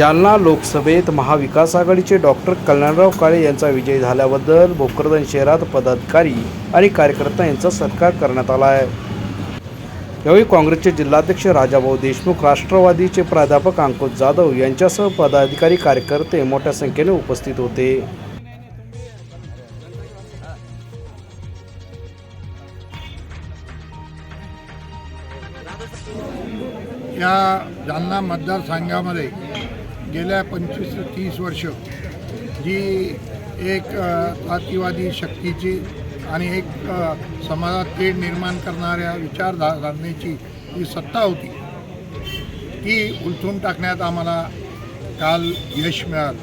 जालना लोकसभेत महाविकास आघाडीचे डॉक्टर कल्याणराव काळे यांचा विजय झाल्याबद्दल भोकरदन शहरात पदाधिकारी आणि कार्यकर्ता यांचा सत्कार करण्यात आला आहे. यावेळी काँग्रेसचे जिल्हाध्यक्ष राजाभाऊ देशमुख राष्ट्रवादीचे प्राध्यापक अंकुश जाधव यांच्यासह पदाधिकारी कार्यकर्ते मोठ्या संख्येने उपस्थित होते. या जालना मतदारसंघामध्ये गेल्या पंचवीस ते तीस वर्ष जी एक अ, जातीवादी शक्तीची आणि एक समाजात तेढ निर्माण करणाऱ्या विचारधारणेची जी सत्ता होती. ती उलथून टाकण्यात आम्हाला काल यश मिळालं.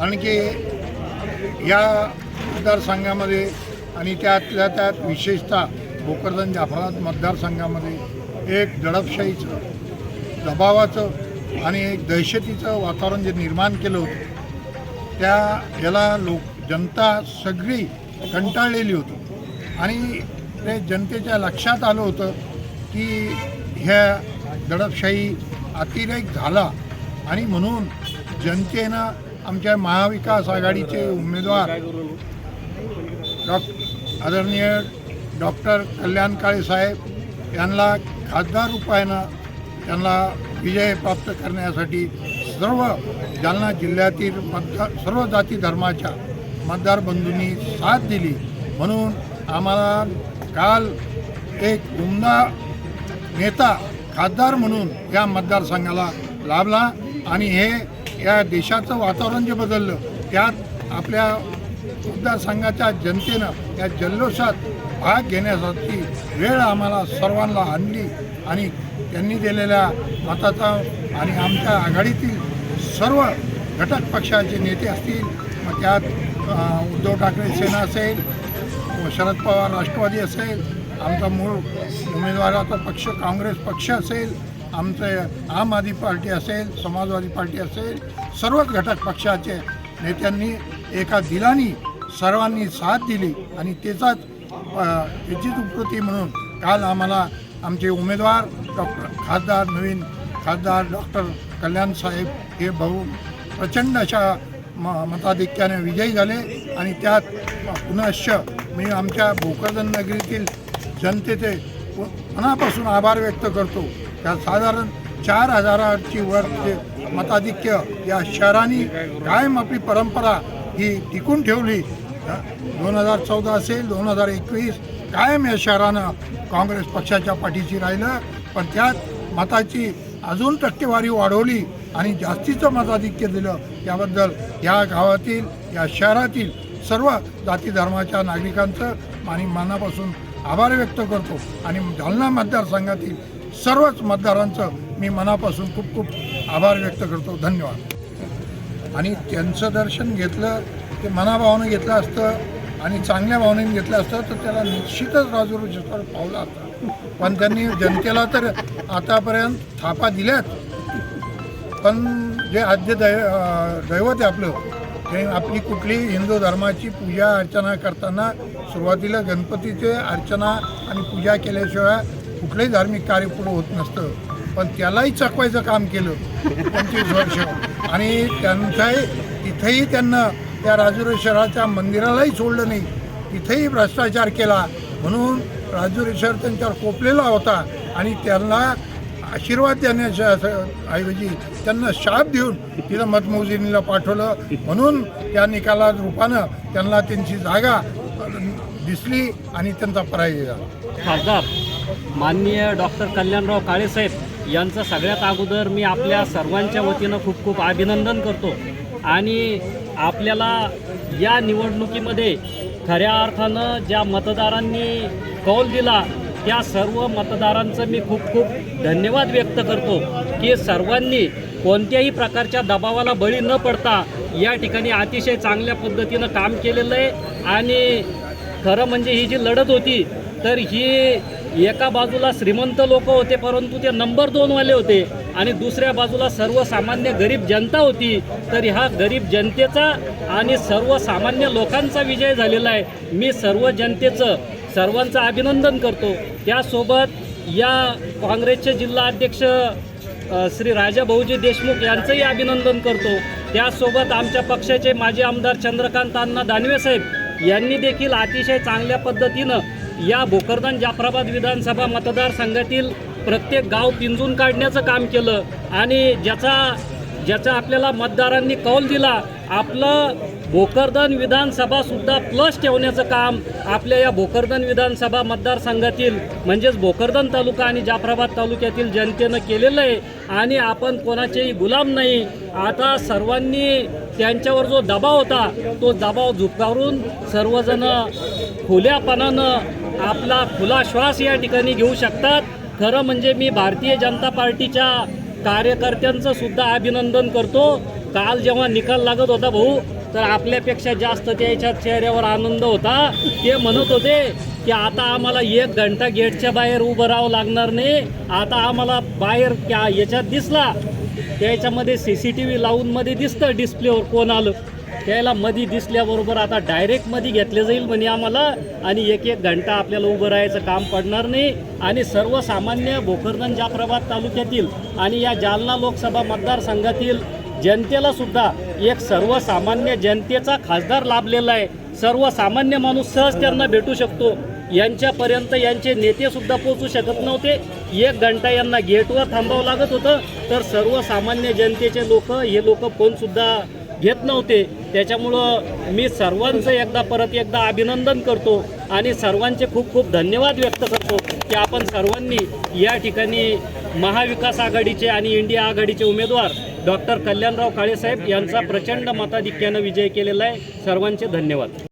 आणखी या मतदारसंघामध्ये आणि त्यातल्या त्यात विशेषतः भोकरदन जाफराबाद मतदारसंघामध्ये एक दडपशाहीचं दबावाचं आणि एक दहशतीचं वातावरण जे निर्माण केलं होतं त्या याला लोक जनता सगळी कंटाळलेली होती. आणि ते जनतेच्या लक्षात आलं होतं की ह्या दडपशाही अतिरेक झाला. आणि म्हणून जनतेनं आमच्या महाविकास आघाडीचे उमेदवार डॉक्टर आदरणीय डॉक्टर कल्याण काळे साहेब यांना खासदार उपायानं त्यांना विजय प्राप्त करण्यासाठी सर्व जालना जिल्ह्यातील मतदार सर्व जाती धर्माच्या मतदार बंधूंनी साथ दिली. म्हणून आम्हाला काल एक उमदा नेता खासदार म्हणून या मतदारसंघाला लाभला आणि हे या देशाचं वातावरण जे बदललं त्यात आपल्या मतदारसंघाच्या जनतेनं या जल्लोषात भाग घेण्यासाठी वेळ आम्हाला सर्वांना आणली आणि त्यांनी दिलेल्या मताचा आणि आमच्या आघाडीतील सर्व घटक पक्षाचे नेते असतील मग त्यात उद्धव ठाकरे सेना असेल शरद पवार राष्ट्रवादी असेल आमचा मूळ उमेदवाराचा पक्ष काँग्रेस पक्ष असेल आमचे आम आदमी पार्टी असेल समाजवादी पार्टी असेल सर्वच घटक पक्षाचे नेत्यांनी एका दिलानी सर्वांनी साथ दिली आणि त्याचाच त्याचीच उपकृती म्हणून काल आम्हाला आमचे उमेदवार डॉक्टर खासदार नवीन खासदार डॉक्टर कल्याण साहेब हे भाऊ प्रचंड अशा म मताधिक्याने विजयी झाले आणि त्यात पुनश्च मी आमच्या भोकरदन नगरीतील जनतेचे व- मनापासून आभार व्यक्त करतो. त्या साधारण चार हजाराची वर मताधिक्य या शहराने कायम आपली परंपरा ही टिकून ठेवली. दोन हजार चौदा असेल दोन हजार एकवीस कायम या शहरानं काँग्रेस पक्षाच्या पाठीशी राहिलं पण त्यात मताची अजून टक्केवारी वाढवली आणि जास्तीचं मताधिक्य दिलं. याबद्दल या गावातील या शहरातील सर्व जाती धर्माच्या नागरिकांचं आणि मनापासून आभार व्यक्त करतो. आणि जालना मतदारसंघातील सर्वच मतदारांचं मी मनापासून खूप खूप आभार व्यक्त करतो. धन्यवाद. आणि त्यांचं दर्शन घेतलं ते मनाभावानं घेतलं असतं. आणि चांगल्या भावनेने घेतलं असतं तर त्याला निश्चितच राजूर पावला असता पण त्यांनी जनतेला तर आतापर्यंत थापा दिल्यात. पण जे आद्य दै दैवत आहे आपलं ते आपली कुठली हिंदू धर्माची पूजा अर्चना करताना सुरुवातीला गणपतीचे अर्चना आणि पूजा केल्याशिवाय कुठलंही धार्मिक कार्य पुढं होत नसतं. पण त्यालाही चकवायचं काम केलं पंचवीस वर्ष. आणि त्यांचाही तिथेही त्यांना त्या राजुरेश्वराच्या मंदिरालाही सोडलं नाही. तिथेही भ्रष्टाचार केला. म्हणून राजुरेश्वर त्यांच्यावर कोपलेला होता आणि त्यांना आशीर्वाद देण्याच्या ऐवजी त्यांना शाप देऊन तिला मतमोजणीला पाठवलं. म्हणून त्या निकालात रूपानं त्यांना त्यांची जागा दिसली आणि त्यांचा पराजय झाला. खासदार माननीय डॉक्टर कल्याणराव काळेसाहेब यांचं सगळ्यात अगोदर मी आपल्या सर्वांच्या वतीनं खूप खूप अभिनंदन करतो. आणि आपल्याला या निवडणुकीमध्ये खऱ्या अर्थानं ज्या मतदारांनी कौल दिला त्या सर्व मतदारांचं मी खूप खूप धन्यवाद व्यक्त करतो की सर्वांनी कोणत्याही प्रकारच्या दबावाला बळी न पडता या ठिकाणी अतिशय चांगल्या पद्धतीनं काम केलेलं आहे. आणि खरं म्हणजे ही जी लढत होती तर ही एका बाजूला श्रीमंत लोक होते परंतु ते नंबर दोनवाले होते. आणि दुसऱ्या बाजूला सर्वसामान्य गरीब जनता होती. तर ह्या गरीब जनतेचा आणि सर्वसामान्य लोकांचा विजय झालेला आहे. मी सर्व जनतेचं सर्वांचं अभिनंदन करतो. त्यासोबत या काँग्रेसचे जिल्हा अध्यक्ष श्री राजा भाऊजी देशमुख यांचंही अभिनंदन करतो. त्यासोबत आमच्या पक्षाचे माजी आमदार चंद्रकांत अण्णा दानवे साहेब यांनी देखील अतिशय चांगल्या पद्धतीनं या भोकरदान जाफराबाद विधानसभा मतदारसंघातील प्रत्येक गाव पिंजून काढण्याचं काम केलं आणि ज्याचा ज्याचा आपल्याला मतदारांनी कौल दिला आपलं भोकरदन विधानसभासुद्धा प्लस ठेवण्याचं काम आपल्या या भोकरदन विधानसभा मतदारसंघातील म्हणजेच भोकरदन तालुका आणि जाफराबाद तालुक्यातील जनतेनं केलेलं आहे. आणि आपण कोणाचेही गुलाम नाही. आता सर्वांनी त्यांच्यावर जो दबाव होता तो दबाव झुपकारून सर्वजण खुल्यापणानं आपला खुला श्वास या ठिकाणी घेऊ शकतात. खरं म्हणजे मी भारतीय जनता पार्टीच्या कार्यकर्त्यांचं सुद्धा अभिनंदन करतो. काल जेव्हा निकाल लागत होता भाऊ तर आपल्यापेक्षा जास्त त्याच्या चेहऱ्यावर आनंद होता. ते म्हणत होते की आता आम्हाला एक घंटा गेटच्या बाहेर उभं राहावं लागणार नाही. आता आम्हाला बाहेर त्या याच्यात दिसला. त्याच्यामध्ये सी सी टी व्ही लावूनमध्ये दिसतं डिस्प्लेवर कोण आलं. त्याला मधी दिसल्याबरोबर आता डायरेक्ट मधी घेतले जाईल म्हणे आम्हाला. आणि एक एक घंटा आपल्याला उभं राहायचं काम पडणार नाही. आणि सर्वसामान्य भोकरदन जाफराबाद तालुक्यातील आणि या जालना लोकसभा मतदारसंघातील जनतेला सुद्धा एक सर्वसामान्य जनतेचा खासदार लाभलेला आहे. सर्वसामान्य माणूस सहज त्यांना भेटू शकतो. यांच्यापर्यंत यांचे नेतेसुद्धा पोचू पोहोचू शकत नव्हते. एक घंटा यांना गेटवर थांबावं लागत होतं. तर सर्वसामान्य जनतेचे लोक हे लोक फोनसुद्धा घेत नव्हते. त्याच्यामुळं मी सर्वांचं एकदा परत एकदा अभिनंदन करतो आणि सर्वांचे खूप खूप धन्यवाद व्यक्त करतो की आपण सर्वांनी या ठिकाणी महाविकास आघाडीचे आणि इंडिया आघाडीचे उमेदवार डॉक्टर कल्याणराव काळेसाहेब यांचा प्रचंड मताधिक्यानं विजय केलेला आहे. सर्वांचे धन्यवाद.